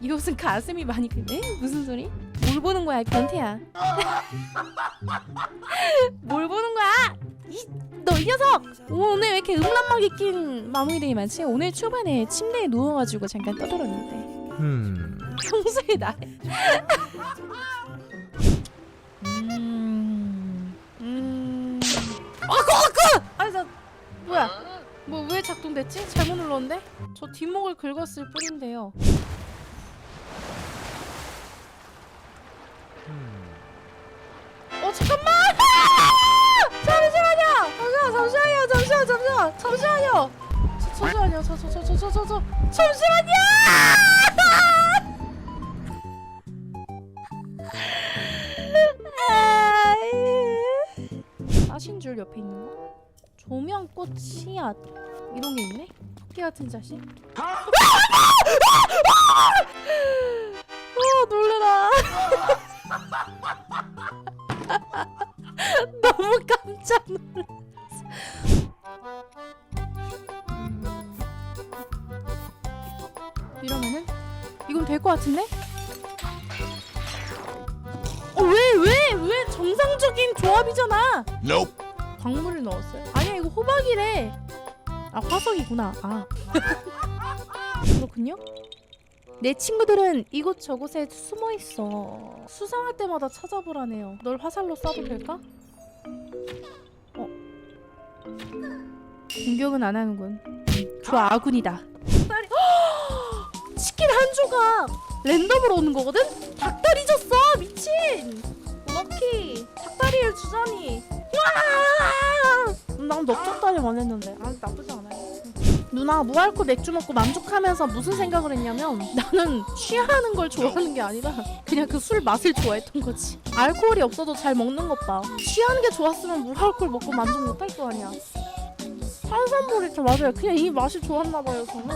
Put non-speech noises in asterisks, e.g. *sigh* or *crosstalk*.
이 옷은 가슴이 많이 크네? 무슨 소리? 뭘 보는 거야 이 변태야 *laughs* 뭘 보는 거야 이 너 이 녀석 오늘 왜 이렇게 음란막이 낀 마무리들이 많지? 오늘 초반에 침대에 누워가지고 잠깐 떠들었는데 음. 평소에 나 음... 음... 아 그거 그! 아니 나 뭐야 뭐 왜 작동됐지? 잘못 눌렀는데? 저 뒷목을 긁었을 뿐인데요 잠깐만! 잠시만요! 잠시만요! 잠시만요! 잠시만요! 잠시만요! 저, 잠시만요! 저, 저, 저, 저, 저, 저, 저, 잠시만요! 따신 줄 옆에 있는 거? 조명꽃 씨앗 이런 게 있네? 토끼 같은 자식? 깜짝 놀랐어 음. 이러면은 이건 될 것 같은데? 어, 왜, 왜, 왜 정상적인 조합이잖아. Nope. 광물을 넣었어요? 아니야, 이거 호박이래. 아, 화석이구나. 아. *laughs* 그렇군요. 내 친구들은 이곳저곳에 숨어 있어. 수상할 때마다 찾아보라네요. 널 화살로 쏴도 될까? 어. 공격은 안 하는군. 음, 좋아, 아군이다. *gasps* 치킨 한 조각 랜덤으로 오는 거거든? 닭다리 줬어 미친 럭키 닭다리를 주자니 와! 난 넓적다리 원했는데 아 나쁘지 않아요 누나 무알콜 맥주 먹고 만족하면서 무슨 생각을 했냐면 나는 취하는 걸 좋아하는 게 아니라 그냥 그 술 맛을 좋아했던 거지. 알코올이 없어도 잘 먹는 것 봐. 취하는 게 좋았으면 무알콜 먹고 만족 못할 거 아니야. 탄산물이 더 맞아요. 그냥 이 맛이 좋았나 봐요 저는